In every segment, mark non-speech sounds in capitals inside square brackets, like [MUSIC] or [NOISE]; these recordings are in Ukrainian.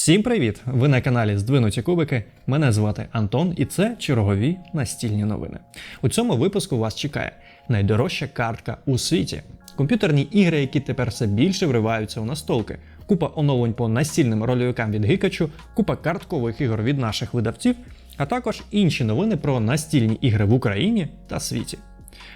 Всім привіт! Ви на каналі Здвинуті Кубики. Мене звати Антон, і це чергові настільні новини. У цьому випуску вас чекає найдорожча картка у світі, комп'ютерні ігри, які тепер все більше вриваються у настолки, купа оновлень по настільним рольовикам від Гикачу, купа карткових ігор від наших видавців, а також інші новини про настільні ігри в Україні та світі.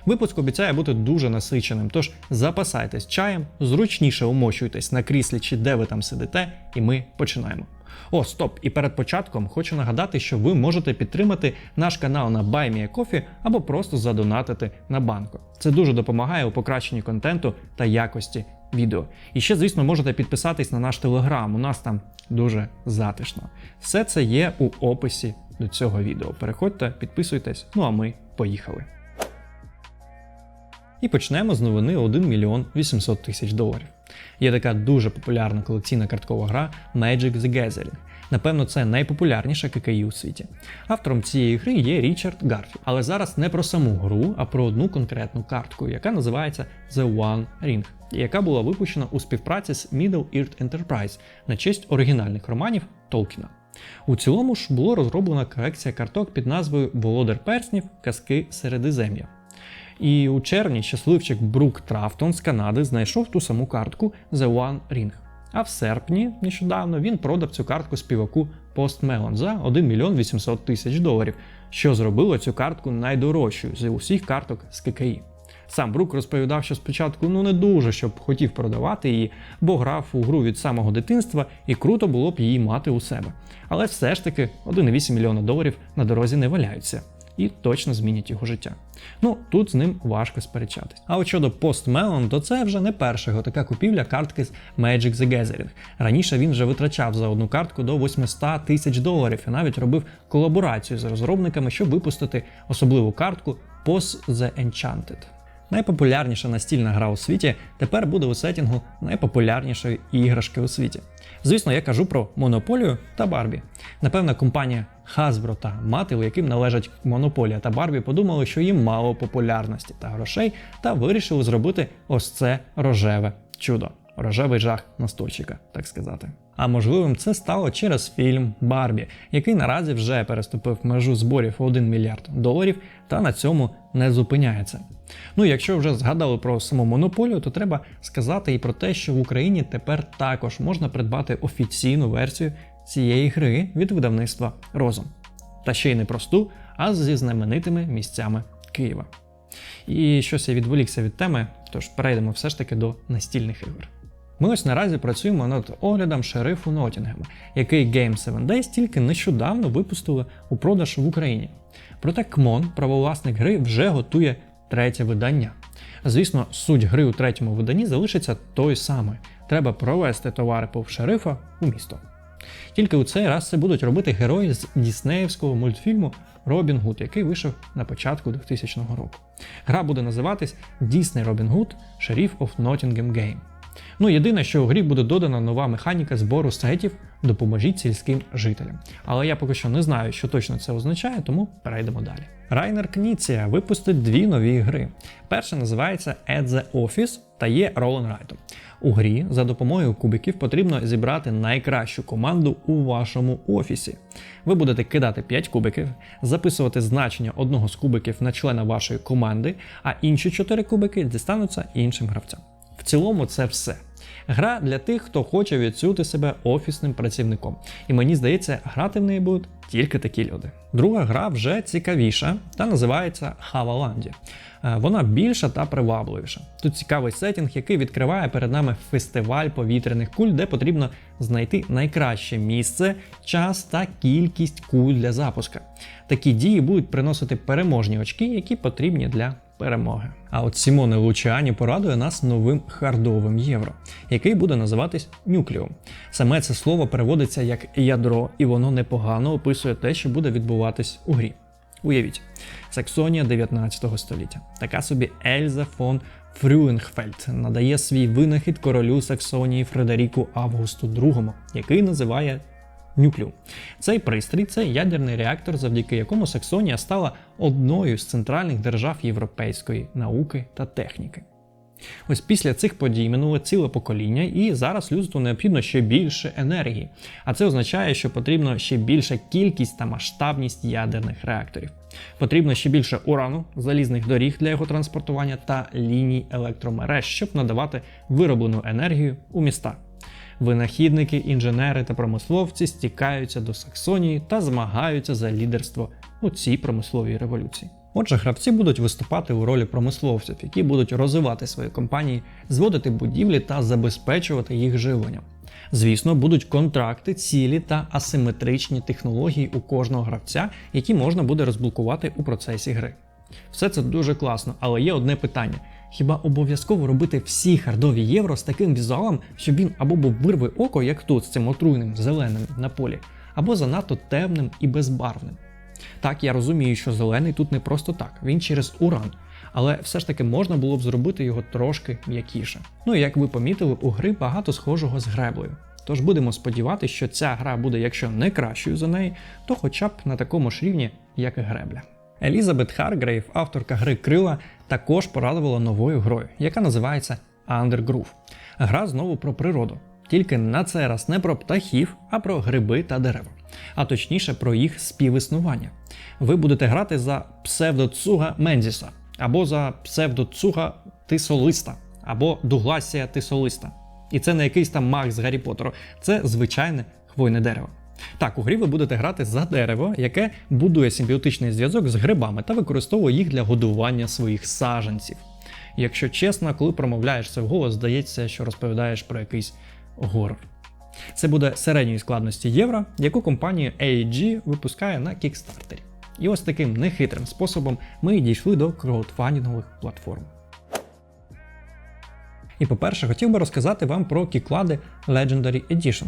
Випуск обіцяє бути дуже насиченим, тож запасайтесь чаєм, зручніше умощуйтесь на кріслі чи де ви там сидите, і ми починаємо. О, стоп! І перед початком хочу нагадати, що ви можете підтримати наш канал на BuyMeACoffee або просто задонатити на банку. Це дуже допомагає у покращенні контенту та якості відео. І ще, звісно, можете підписатись на наш телеграм. У нас там дуже затишно. Все це є у описі до цього відео. Переходьте, підписуйтесь. Ну а ми поїхали. І почнемо з новини 1 мільйон 800 тисяч доларів. Є така дуже популярна колекційна карткова гра Magic the Gathering. Напевно, це найпопулярніша ККІ у світі. Автором цієї гри є Річард Гарфі. Але зараз не про саму гру, а про одну конкретну картку, яка називається The One Ring, яка була випущена у співпраці з Middle Earth Enterprise на честь оригінальних романів Толкіна. У цілому ж було розроблена колекція карток під назвою Володар перснів Казки Середизем'я. І у червні щасливчик Брук Трафтон з Канади знайшов ту саму картку The One Ring. А в серпні нещодавно він продав цю картку співаку Post Melon за 1 мільйон 800 тисяч доларів, що зробило цю картку найдорожчою з усіх карток з ККІ. Сам Брук розповідав, що спочатку ну не дуже щоб хотів продавати її, бо грав у гру від самого дитинства і круто було б її мати у себе. Але все ж таки 1,8 мільйона доларів на дорозі не валяються і точно змінять його життя. Ну тут з ним важко сперечатись. А от щодо Post Melon, то це вже не перша його така купівля картки з Magic the Gathering. Раніше він вже витрачав за одну картку до 800 тисяч доларів і навіть робив колаборацію з розробниками, щоб випустити особливу картку Post the Enchanted. Найпопулярніша настільна гра у світі тепер буде у сетінгу найпопулярнішої іграшки у світі. Звісно, я кажу про Монополію та Барбі. Напевно, компанія Hasbro та Mattel, яким належать Монополія та Барбі, подумали, що їм мало популярності та грошей, та вирішили зробити ось це рожеве чудо. Рожевий жах настольчика, так сказати. А можливим це стало через фільм Барбі, який наразі вже переступив межу зборів у 1 мільярд доларів та на цьому не зупиняється. Ну, якщо вже згадали про саму монополію, то треба сказати і про те, що в Україні тепер також можна придбати офіційну версію цієї гри від видавництва Розум. Та ще й не просту, а зі знаменитими місцями Києва. І щось я відволікся від теми, тож перейдемо все ж таки до настільних ігор. Ми ось наразі працюємо над оглядом шерифу Ноттінгема, який Game 7 Days тільки нещодавно випустили у продаж в Україні. Проте КМОН, правовласник гри, вже готує третє видання. Звісно, суть гри у третьому виданні залишиться той самий: треба провести товари повз шерифа у місто. Тільки у цей раз це будуть робити герої з діснеївського мультфільму Робін Гуд, який вийшов на початку 2000 року. Гра буде називатись Disney Robin Hood Sheriff of Nottingham Game. Ну, єдине, що у грі буде додана нова механіка збору сетів допоможіть сільським жителям. Але я поки що не знаю, що точно це означає, тому перейдемо далі. Райнер Кніція випустить дві нові гри. Перша називається At the Office та є ролленрайтом. У грі за допомогою кубиків потрібно зібрати найкращу команду у вашому офісі. Ви будете кидати 5 кубиків, записувати значення одного з кубиків на члена вашої команди, а інші 4 кубики дістануться іншим гравцям. В цілому це все. Гра для тих, хто хоче відчути себе офісним працівником. І мені здається, грати в неї будуть тільки такі люди. Друга гра вже цікавіша та називається Хаваланді. Е, Вона більша та привабливіша. Тут цікавий сетінг, який відкриває перед нами фестиваль повітряних куль, де потрібно знайти найкраще місце, час та кількість куль для запуска. Такі дії будуть приносити переможні очки, які потрібні для перемоги. А от Сімоне Лучіані порадує нас новим хардовим євро, який буде називатись Нюкліум. Саме це слово переводиться як ядро, і воно непогано описує те, що буде відбуватись у грі. Уявіть, Саксонія 19 століття. Така собі Ельза фон Фрюенхфельд надає свій винахід королю Саксонії Фредеріку Августу II, який називає Нюкліум. Цей пристрій це ядерний реактор, завдяки якому Саксонія стала одною з центральних держав європейської науки та техніки. Ось після цих подій минуло ціле покоління, і зараз людству необхідно ще більше енергії. А це означає, що потрібно ще більша кількість та масштабність ядерних реакторів. Потрібно ще більше урану, залізних доріг для його транспортування та ліній електромереж, щоб надавати вироблену енергію у міста. Винахідники, інженери та промисловці стікаються до Саксонії та змагаються за лідерство у цій промисловій революції. Отже, гравці будуть виступати у ролі промисловців, які будуть розвивати свої компанії, зводити будівлі та забезпечувати їх живленням. Звісно, будуть контракти, цілі та асиметричні технології у кожного гравця, які можна буде розблокувати у процесі гри. Все це дуже класно, але є одне питання: хіба обов'язково робити всі хардові євро з таким візуалом, щоб він або був вирви око, як тут з цим отруйним зеленим на полі, або занадто темним і безбарвним? Так, я розумію, що зелений тут не просто так, він через уран. Але все ж таки можна було б зробити його трошки м'якіше. Ну і як ви помітили, у гри багато схожого з греблею. Тож будемо сподіватися, що ця гра буде, якщо не кращою за неї, то хоча б на такому ж рівні, як і гребля. Елізабет Харгрейв, авторка гри Крила, також порадувала новою грою, яка називається Undergroove. Гра знову про природу. Тільки на цей раз не про птахів, а про гриби та дерева, а точніше про їх співіснування. Ви будете грати за псевдоцуга Мензіса, або за псевдоцуга Тисолиста, або Дугласія Тисолиста. І це не якийсь там маг з Гаррі Поттеру, це звичайне хвойне дерево. Так, у грі ви будете грати за дерево, яке будує симбіотичний зв'язок з грибами та використовує їх для годування своїх саджанців. Якщо чесно, коли промовляєш це вголос, здається, що розповідаєш про якийсь горор. Це буде середньої складності євро, яку компанія AEG випускає на Kickstarter. І ось таким нехитрим способом ми дійшли до краудфандингових платформ. І по-перше, хотів би розказати вам про кіклади Legendary Edition,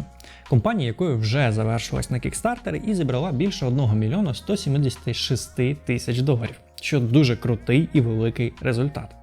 компанія якої вже завершилась на Kickstarter і зібрала більше 1 мільйона 176 тисяч доларів, що дуже крутий і великий результат.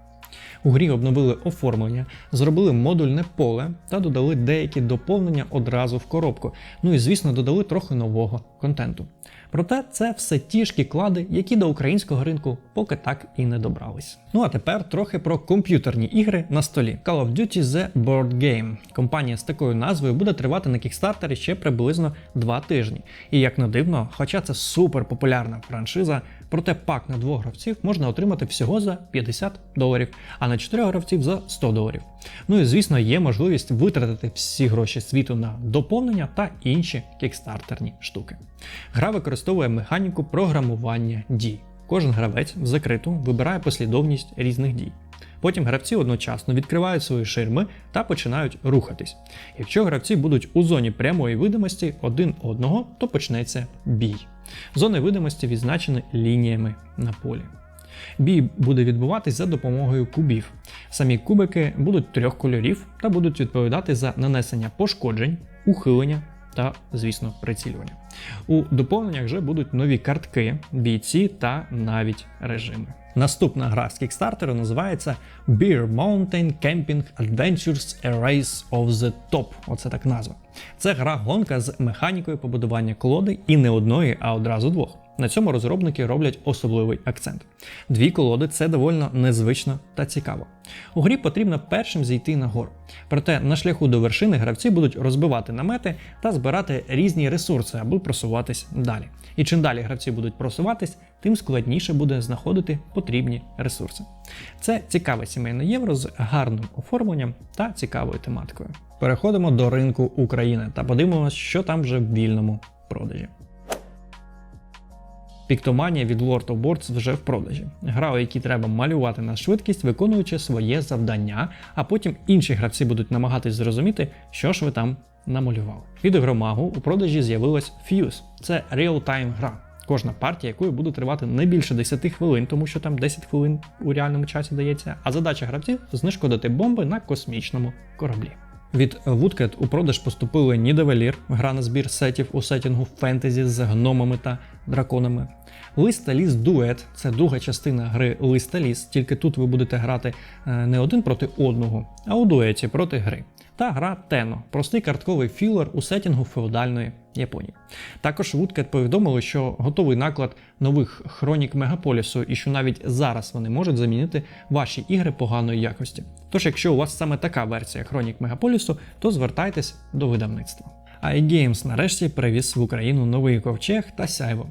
У грі обновили оформлення, зробили модульне поле та додали деякі доповнення одразу в коробку. Ну і звісно, додали трохи нового контенту. Проте це все ті ж клади, які до українського ринку поки так і не добрались. Ну а тепер трохи про комп'ютерні ігри на столі. Call of Duty The Board Game. Компанія з такою назвою буде тривати на кікстартері ще приблизно 2 тижні. І як не дивно, хоча це супер популярна франшиза, проте пак на двох гравців можна отримати всього за 50 доларів, а на 4 гравців за 100 доларів. Ну і звісно, є можливість витратити всі гроші світу на доповнення та інші кікстартерні штуки. Гра використовує механіку програмування дій. Кожен гравець в закриту вибирає послідовність різних дій. Потім гравці одночасно відкривають свої ширми та починають рухатись. Якщо гравці будуть у зоні прямої видимості один одного, то почнеться бій. Зони видимості відзначені лініями на полі. Бій буде відбуватись за допомогою кубів. Самі кубики будуть трьох кольорів та будуть відповідати за нанесення пошкоджень, ухилення та, звісно, прицілювання. У доповненнях вже будуть нові картки, бійці та навіть режими. Наступна гра з кікстартеру називається Beer Mountain Camping Adventures A Race of the Top. Оце так назва. Це гра гонка з механікою побудування колоди і не одної, а одразу двох. На цьому розробники роблять особливий акцент. Дві колоди це довольно незвично та цікаво. У грі потрібно першим зійти на гору. Проте на шляху до вершини гравці будуть розбивати намети та збирати різні ресурси, аби просуватись далі. І чим далі гравці будуть просуватись, тим складніше буде знаходити потрібні ресурси. Це цікаве сімейне євро з гарним оформленням та цікавою тематикою. Переходимо до ринку України та подивимося, що там вже в вільному продажі. Піктоманія від Lord of Boards вже в продажі. Гра, у якій треба малювати на швидкість, виконуючи своє завдання, а потім інші гравці будуть намагатись зрозуміти, що ж ви там намалювали. Від ігромагу у продажі з'явилась Fuse. Це реал-тайм гра. Кожна партія, якою буде тривати не більше 10 хвилин, тому що там 10 хвилин у реальному часі дається. А задача гравців знешкодити бомби на космічному кораблі. Від Woodcat у продаж поступили Нідевелір, гра на збір сетів у сетінгу фентезі з гномами та драконами. Лист та ліс дует це друга частина гри Лист та ліс, тільки тут ви будете грати е, не один проти одного, а у дуеті проти гри. Та гра Тено простий картковий філер у сетінгу феодальної Японії. Також Woodcat повідомили, що готовий наклад нових хронік мегаполісу, і що навіть зараз вони можуть замінити ваші ігри поганої якості. Тож, якщо у вас саме така версія хронік мегаполісу, то звертайтесь до видавництва. iGames нарешті привіз в Україну новий ковчег та сяйво.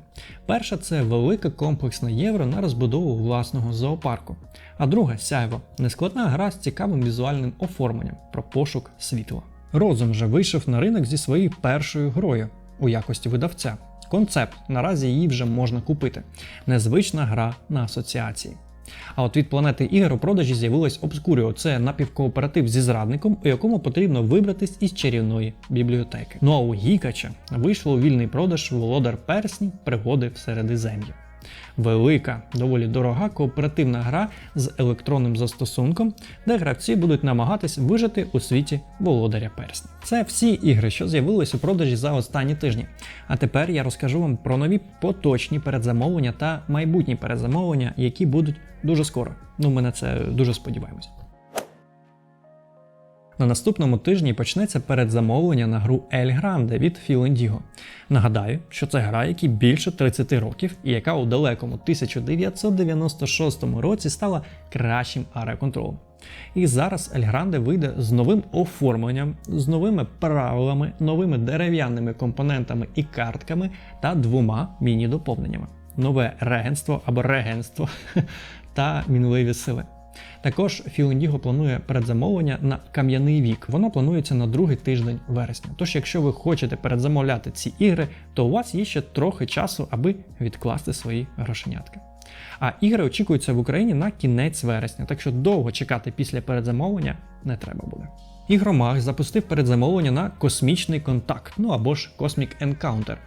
Перша це велика комплексна євро на розбудову власного зоопарку. А друга сяйво нескладна гра з цікавим візуальним оформленням про пошук світла. Розум же вийшов на ринок зі своєю першою грою у якості видавця. Концепт наразі її вже можна купити. Незвична гра на асоціації. А от від планети ігор у продажі з'явилась Obscurio. Це напівкооператив зі зрадником, у якому потрібно вибратись із чарівної бібліотеки. Ну а у Гікача вийшло у вільний продаж Володар Персні пригоди в Середизем'ї. Велика, доволі дорога кооперативна гра з електронним застосунком, де гравці будуть намагатись вижити у світі володаря персні. Це всі ігри, що з'явились у продажі за останні тижні. А тепер я розкажу вам про нові поточні передзамовлення та майбутні передзамовлення, які будуть дуже скоро. Ну, ми на це дуже сподіваємось. На наступному тижні почнеться передзамовлення на гру El Grande від Indigo. Нагадаю, що це гра, якій більше 30 років, і яка у далекому 1996 році стала кращим ареоконтролем. І зараз El Grande вийде з новим оформленням, з новими правилами, новими дерев'яними компонентами і картками та двома міні-доповненнями: нове регенство або регенство [LAUGHS] та мінливі сили. Також Філіндіго планує передзамовлення на кам'яний вік. Воно планується на другий тиждень вересня. Тож, якщо ви хочете передзамовляти ці ігри, то у вас є ще трохи часу, аби відкласти свої грошенятки. А ігри очікуються в Україні на кінець вересня, так що довго чекати після передзамовлення не треба буде. Ігромаг запустив передзамовлення на космічний контакт, ну або ж Cosmic Encounter,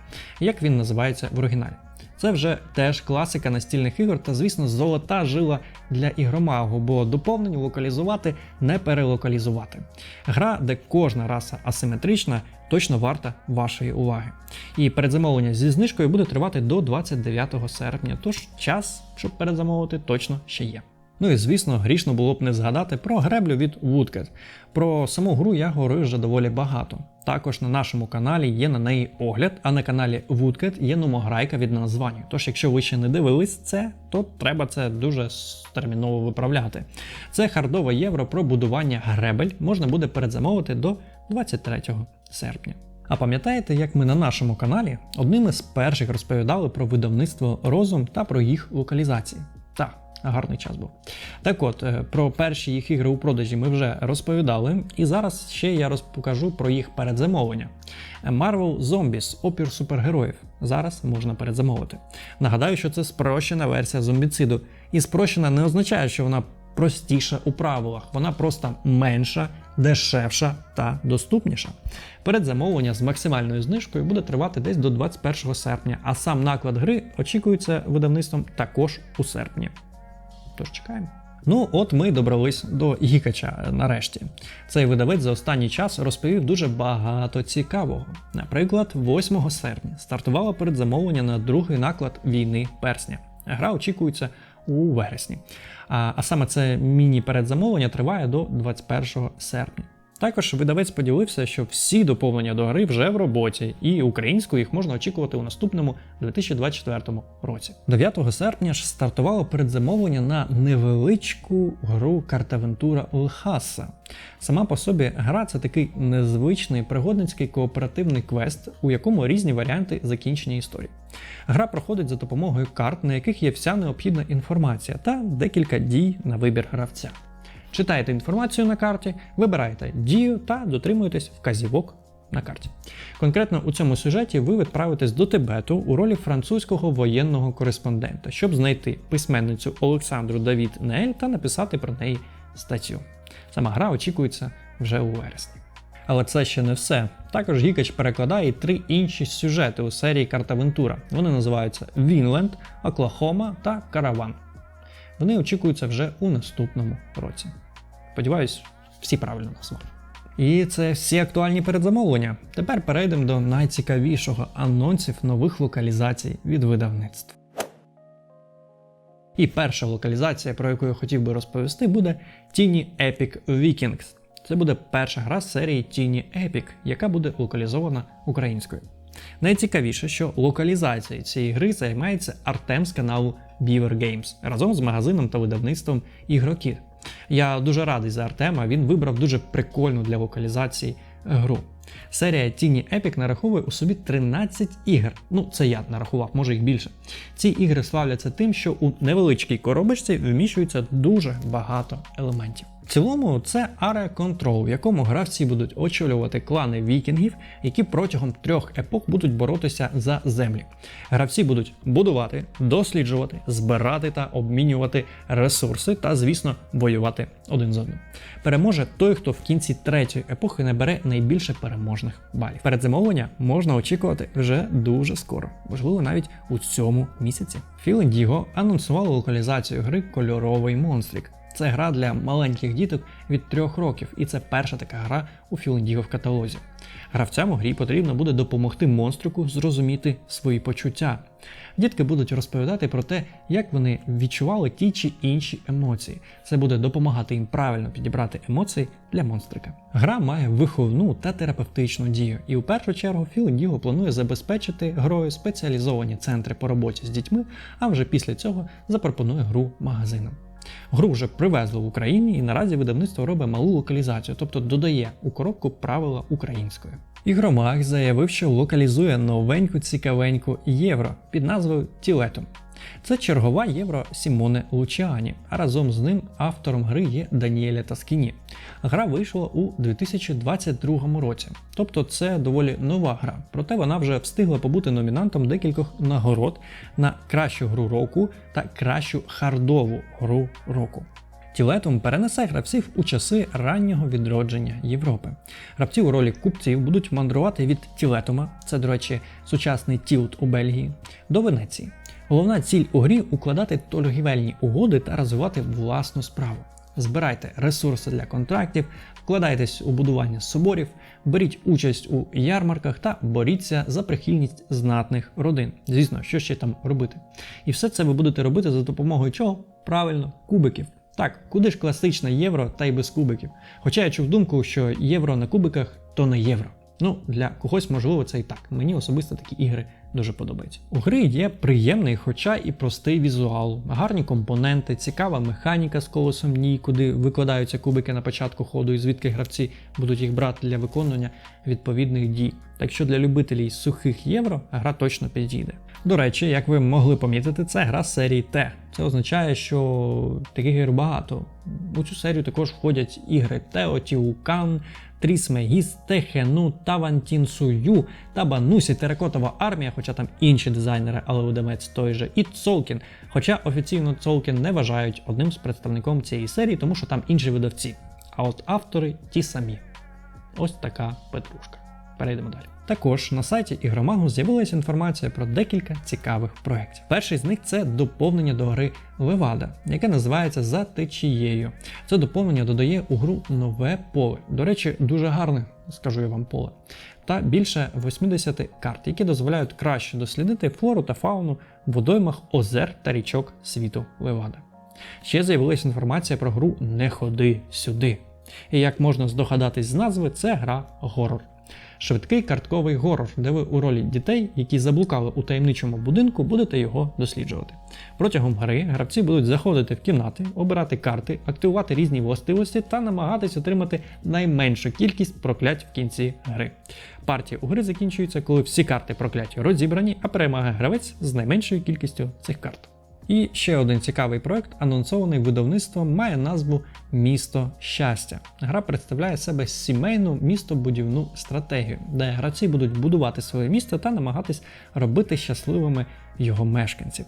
як він називається в оригіналі. Це вже теж класика настільних ігор та, звісно, золота жила для ігромагу, бо доповнень локалізувати не перелокалізувати. Гра, де кожна раса асиметрична, точно варта вашої уваги. І передзамовлення зі знижкою буде тривати до 29 серпня, тож час, щоб передзамовити, точно ще є. Ну і звісно, грішно було б не згадати про греблю від Woodcat. Про саму гру я говорив вже доволі багато. Також на нашому каналі є на неї огляд, а на каналі Woodcat є номограйка від названня. Тож, якщо ви ще не дивились це, то треба це дуже терміново виправляти. Це хардове євро про будування гребель можна буде передзамовити до 23 серпня. А пам'ятаєте, як ми на нашому каналі одним із перших розповідали про видавництво розум та про їх локалізації? Гарний час був. Так от, е, про перші їх ігри у продажі ми вже розповідали, і зараз ще я розпокажу про їх передзамовлення. Marvel Zombies опір супергероїв. Зараз можна передзамовити. Нагадаю, що це спрощена версія зомбіциду. І спрощена не означає, що вона простіша у правилах, вона просто менша, дешевша та доступніша. Передзамовлення з максимальною знижкою буде тривати десь до 21 серпня, а сам наклад гри очікується видавництвом також у серпні. Тож чекаємо. Ну, от ми добрались до Гікача нарешті. Цей видавець за останній час розповів дуже багато цікавого. Наприклад, 8 серпня стартувало передзамовлення на другий наклад війни персня. Гра очікується у вересні. А, а саме це міні-передзамовлення триває до 21 серпня. Також видавець поділився, що всі доповнення до гри вже в роботі, і українською їх можна очікувати у наступному 2024 році. 9 серпня ж стартувало передзамовлення на невеличку гру Картавентура Лхаса. Сама по собі гра це такий незвичний пригодницький кооперативний квест, у якому різні варіанти закінчення історії. Гра проходить за допомогою карт, на яких є вся необхідна інформація та декілька дій на вибір гравця. Читаєте інформацію на карті, вибираєте дію та дотримуєтесь вказівок на карті. Конкретно у цьому сюжеті ви відправитесь до Тибету у ролі французького воєнного кореспондента, щоб знайти письменницю Олександру Давід Неель та написати про неї статтю. Сама гра очікується вже у вересні. Але це ще не все. Також Гікач перекладає три інші сюжети у серії Картавентура. Вони називаються Вінленд, Оклахома та Караван. Вони очікуються вже у наступному році. Сподіваюсь, всі правильно назвали. І це всі актуальні передзамовлення. Тепер перейдемо до найцікавішого анонсів нових локалізацій від видавництв. І перша локалізація, про яку я хотів би розповісти, буде Tiny Epic Vikings. Це буде перша гра з серії Tiny Epic, яка буде локалізована українською. Найцікавіше, що локалізацією цієї гри займається Артем з каналу Beaver Games разом з магазином та видавництвом ігрокіт. Я дуже радий за Артема. Він вибрав дуже прикольну для локалізації гру. Серія Тіні Epic нараховує у собі 13 ігр. Ну, це я нарахував, може їх більше. Ці ігри славляться тим, що у невеличкій коробочці вміщується дуже багато елементів. В цілому це Area Control, в якому гравці будуть очолювати клани вікінгів, які протягом трьох епох будуть боротися за землі. Гравці будуть будувати, досліджувати, збирати та обмінювати ресурси та, звісно, воювати один з одним. Переможе той, хто в кінці третьої епохи набере найбільше переможних балів. Передзамовлення можна очікувати вже дуже скоро, можливо, навіть у цьому місяці. Філ Indigo анонсували локалізацію гри Кольоровий монстрик. Це гра для маленьких діток від 3 років, і це перша така гра у Філендіго в каталозі. Гравцям у грі потрібно буде допомогти монстрику зрозуміти свої почуття. Дітки будуть розповідати про те, як вони відчували ті чи інші емоції. Це буде допомагати їм правильно підібрати емоції для монстрика. Гра має виховну та терапевтичну дію, і у першу чергу Філ Індіго планує забезпечити грою спеціалізовані центри по роботі з дітьми, а вже після цього запропонує гру магазинам. Гру вже привезли в Україні і наразі видавництво робить малу локалізацію, тобто додає у коробку правила українською. Ігромах заявив, що локалізує новеньку цікавеньку євро під назвою Тілетом. Це чергова євро Сімоне Лучіані, а разом з ним автором гри є Даніеля Таскіні. Гра вийшла у 2022 році, тобто це доволі нова гра, проте вона вже встигла побути номінантом декількох нагород на кращу гру року та кращу хардову гру року. Тілетум перенесе гравців у часи раннього відродження Європи. Гравці у ролі купців будуть мандрувати від Тілетума, це, до речі, сучасний Тілт у Бельгії, до Венеції. Головна ціль у грі укладати торгівельні угоди та розвивати власну справу. Збирайте ресурси для контрактів, вкладайтесь у будування соборів, беріть участь у ярмарках та боріться за прихильність знатних родин. Звісно, що ще там робити. І все це ви будете робити за допомогою чого? Правильно, кубиків. Так, куди ж класичне євро та й без кубиків. Хоча я чув думку, що євро на кубиках то не євро. Ну, для когось, можливо, це і так. Мені особисто такі ігри дуже подобаються. У гри є приємний, хоча і простий візуал, гарні компоненти, цікава механіка з колесом ні, куди викладаються кубики на початку ходу, і звідки гравці будуть їх брати для виконання відповідних дій. Так що для любителів сухих євро гра точно підійде. До речі, як ви могли помітити, це гра серії Т. Це означає, що таких ігор багато. У цю серію також входять ігри Теотіукан, Трісмегіс, Техену, Тавантінсую, Табанусі, Теракотова армія, хоча там інші дизайнери, але видавець той же, і Цолкін. Хоча офіційно Цолкін не вважають одним з представником цієї серії, тому що там інші видавці. А от автори ті самі. Ось така петрушка. Перейдемо далі. Також на сайті Ігромагу з'явилася інформація про декілька цікавих проєктів. Перший з них це доповнення до гри Левада, яке називається За течією. Це доповнення додає у гру нове поле. До речі, дуже гарне, скажу я вам поле. Та більше 80 карт, які дозволяють краще дослідити флору та фауну в водоймах озер та річок світу Левада. Ще з'явилася інформація про гру Не ходи сюди. І як можна здогадатись з назви, це гра горор. Швидкий картковий горор, де ви у ролі дітей, які заблукали у таємничому будинку, будете його досліджувати. Протягом гри гравці будуть заходити в кімнати, обирати карти, активувати різні властивості та намагатись отримати найменшу кількість проклять в кінці гри. Партія у гри закінчується, коли всі карти прокляті розібрані, а перемагає гравець з найменшою кількістю цих карт. І ще один цікавий проект, анонсований видавництвом, має назву Місто щастя. Гра представляє себе сімейну містобудівну стратегію, де гравці будуть будувати своє місто та намагатись робити щасливими його мешканців.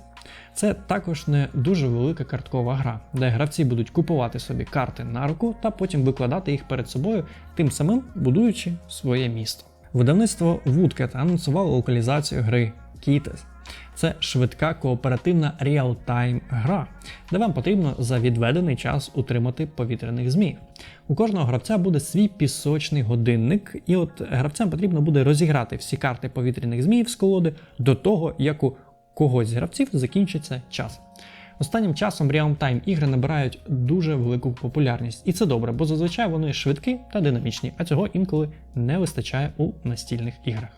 Це також не дуже велика карткова гра, де гравці будуть купувати собі карти на руку та потім викладати їх перед собою, тим самим будуючи своє місто. Видавництво Woodcat анонсувало локалізацію гри Kites. Це швидка кооперативна реал-тайм гра, де вам потрібно за відведений час утримати повітряних змій. У кожного гравця буде свій пісочний годинник, і от гравцям потрібно буде розіграти всі карти повітряних змій з колоди до того, як у когось з гравців закінчиться час. Останнім часом реал-тайм ігри набирають дуже велику популярність, і це добре, бо зазвичай вони швидкі та динамічні, а цього інколи не вистачає у настільних іграх.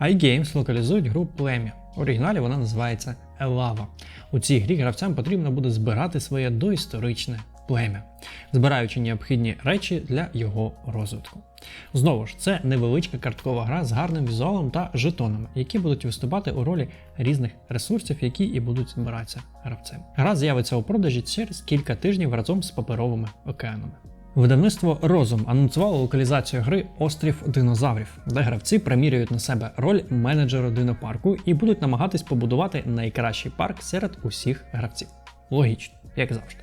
iGames локалізують гру Плем'я. В оригіналі вона називається Елава. У цій грі гравцям потрібно буде збирати своє доісторичне плем'я, збираючи необхідні речі для його розвитку. Знову ж, це невеличка карткова гра з гарним візуалом та жетонами, які будуть виступати у ролі різних ресурсів, які і будуть збиратися гравцем. Гра з'явиться у продажі через кілька тижнів разом з паперовими океанами. Видавництво Розум анонсувало локалізацію гри Острів динозаврів, де гравці примірюють на себе роль менеджера динопарку і будуть намагатись побудувати найкращий парк серед усіх гравців. Логічно, як завжди.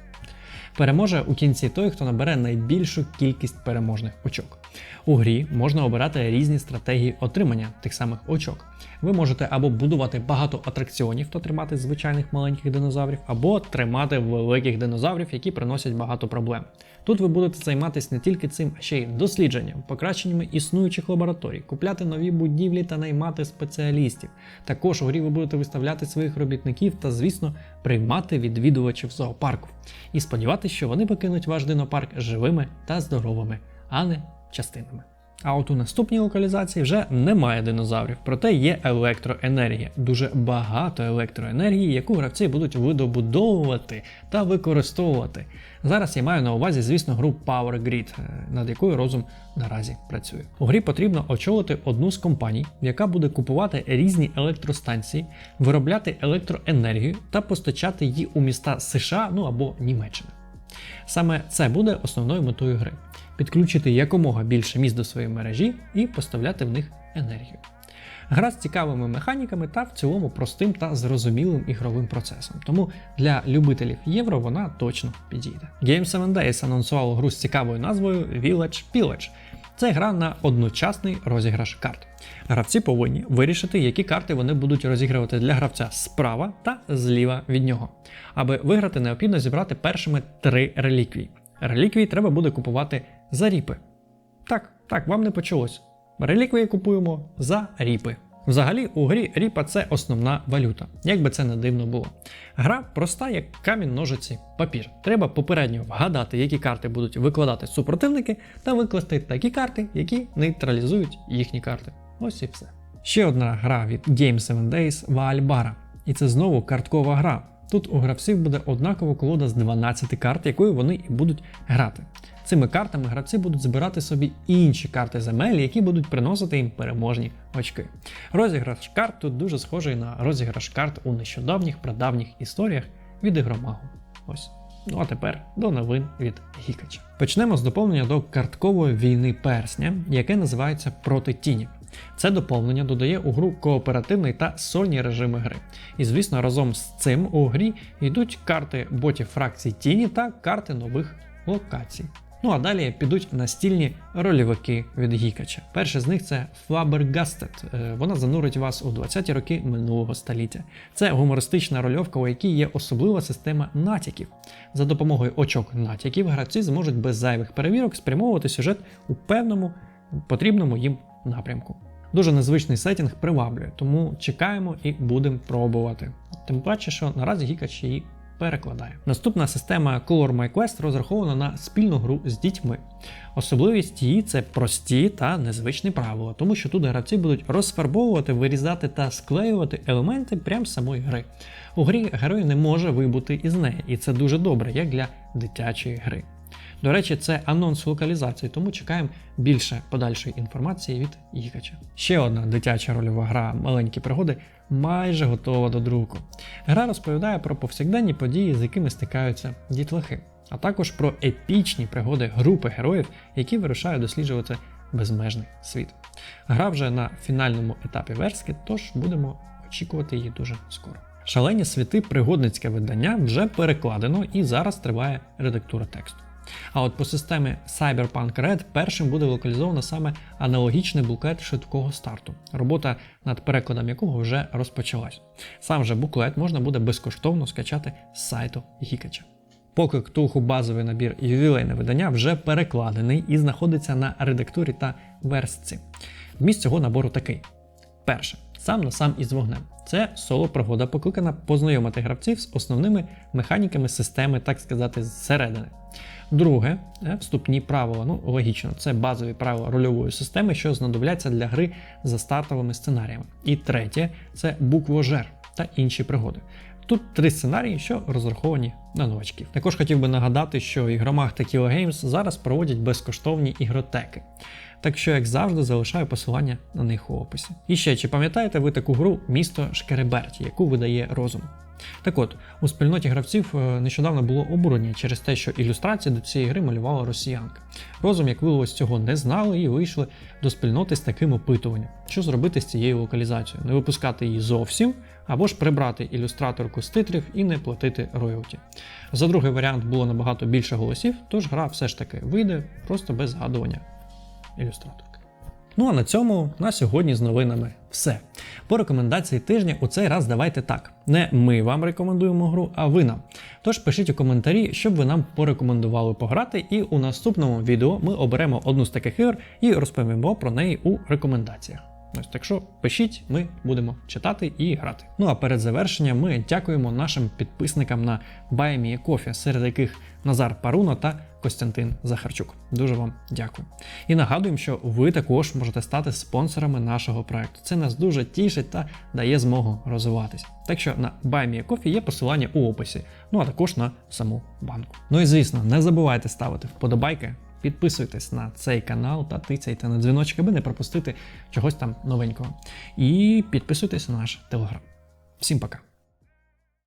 Переможе у кінці той, хто набере найбільшу кількість переможних очок. У грі можна обирати різні стратегії отримання тих самих очок. Ви можете або будувати багато атракціонів та тримати звичайних маленьких динозаврів, або тримати великих динозаврів, які приносять багато проблем. Тут ви будете займатися не тільки цим, а ще й дослідженням, покращеннями існуючих лабораторій, купляти нові будівлі та наймати спеціалістів. Також у грі ви будете виставляти своїх робітників та, звісно, приймати відвідувачів зоопарку. І сподіватися, що вони покинуть ваш динопарк живими та здоровими, а не частинами. А от у наступній локалізації вже немає динозаврів, проте є електроенергія, дуже багато електроенергії, яку гравці будуть видобудовувати та використовувати. Зараз я маю на увазі, звісно, гру Power Grid, е, над якою розум наразі працює. У грі потрібно очолити одну з компаній, яка буде купувати різні електростанції, виробляти електроенергію та постачати її у міста США ну або Німеччини. Саме це буде основною метою гри підключити якомога більше міст до своєї мережі і поставляти в них енергію. Гра з цікавими механіками та в цілому простим та зрозумілим ігровим процесом. Тому для любителів євро вона точно підійде. Game 7 Days анонсувало гру з цікавою назвою Village Pillage. Це гра на одночасний розіграш карт. Гравці повинні вирішити, які карти вони будуть розігрувати для гравця справа та зліва від нього. Аби виграти, необхідно зібрати першими три реліквії. Реліквії треба буде купувати за ріпи. Так, так, вам не почулось. Реліквії купуємо за ріпи. Взагалі, у грі ріпа це основна валюта, як би це не дивно було. Гра проста, як камінь, ножиці, папір. Треба попередньо вгадати, які карти будуть викладати супротивники, та викласти такі карти, які нейтралізують їхні карти. Ось і все. Ще одна гра від Game 7 Days Ваальбара. І це знову карткова гра. Тут у гравців буде однакова колода з 12 карт, якою вони і будуть грати. Цими картами гравці будуть збирати собі інші карти земель, які будуть приносити їм переможні очки. Розіграш карт тут дуже схожий на розіграш карт у нещодавніх прадавніх історіях від ігромагу. Ось. Ну а тепер до новин від Гікача. Почнемо з доповнення до карткової війни персня, яке називається Проти тіні. Це доповнення додає у гру кооперативний та сольні режими гри. І звісно, разом з цим у грі йдуть карти ботів фракцій тіні та карти нових локацій. Ну а далі підуть настільні рольовики від Гікача. Перший з них це Flabbergasted. Е, Вона занурить вас у 20-ті роки минулого століття. Це гумористична рольовка, у якій є особлива система натяків. За допомогою очок натяків гравці зможуть без зайвих перевірок спрямовувати сюжет у певному потрібному їм напрямку. Дуже незвичний сетінг приваблює, тому чекаємо і будемо пробувати. Тим паче, що наразі Гікач її перекладає. Наступна система Color My Quest розрахована на спільну гру з дітьми. Особливість її це прості та незвичні правила, тому що тут гравці будуть розфарбовувати, вирізати та склеювати елементи прямо з самої гри. У грі герой не може вибути із неї, і це дуже добре, як для дитячої гри. До речі, це анонс локалізації, тому чекаємо більше подальшої інформації від Гікача. Ще одна дитяча рольова гра Маленькі пригоди майже готова до друку. Гра розповідає про повсякденні події, з якими стикаються дітлахи, а також про епічні пригоди групи героїв, які вирушають досліджувати безмежний світ. Гра вже на фінальному етапі верстки, тож будемо очікувати її дуже скоро. Шалені світи пригодницьке видання вже перекладено і зараз триває редактура тексту. А от по системі Cyberpunk Red першим буде локалізовано саме аналогічний буклет швидкого старту, робота над перекладом якого вже розпочалась. Сам же буклет можна буде безкоштовно скачати з сайту Гікача. Поки Ктулху базовий набір ювілейне видання вже перекладений і знаходиться на редактурі та верстці. Вміст цього набору такий: перше сам на сам із вогнем. Це соло пригода покликана познайомити гравців з основними механіками системи, так сказати, зсередини. Друге, е, вступні правила. Ну, логічно, це базові правила рольової системи, що знадобляться для гри за стартовими сценаріями. І третє це буквожер та інші пригоди. Тут три сценарії, що розраховані на новачків. Також хотів би нагадати, що ігромаг та Kilo Games зараз проводять безкоштовні ігротеки. Так що, як завжди, залишаю посилання на них у описі. І ще, чи пам'ятаєте ви таку гру Місто Шкереберті, яку видає розум? Так от, у спільноті гравців е, нещодавно було обурення через те, що ілюстрації до цієї гри малювала росіянка. Розум, як виявилось, цього не знали і вийшли до спільноти з таким опитуванням, що зробити з цією локалізацією, не випускати її зовсім, або ж прибрати ілюстраторку з титрів і не платити роялті. За другий варіант було набагато більше голосів, тож гра все ж таки вийде просто без згадування ілюстраторки. Ну а на цьому на сьогодні з новинами все. По рекомендації тижня у цей раз давайте так. Не ми вам рекомендуємо гру, а ви нам. Тож пишіть у коментарі, щоб ви нам порекомендували пограти, і у наступному відео ми оберемо одну з таких ігор і розповімо про неї у рекомендаціях. Ось так що пишіть, ми будемо читати і грати. Ну а перед завершенням ми дякуємо нашим підписникам на BuyMeACoffee, серед яких Назар Паруна та Костянтин Захарчук. Дуже вам дякую. І нагадуємо, що ви також можете стати спонсорами нашого проекту. Це нас дуже тішить та дає змогу розвиватися. Так що на BuyMeACoffee є посилання у описі, ну а також на саму банку. Ну і звісно, не забувайте ставити вподобайки. Підписуйтесь на цей канал та тицяйте на дзвіночок, аби не пропустити чогось там новенького. І підписуйтесь на наш телеграм. Всім пока!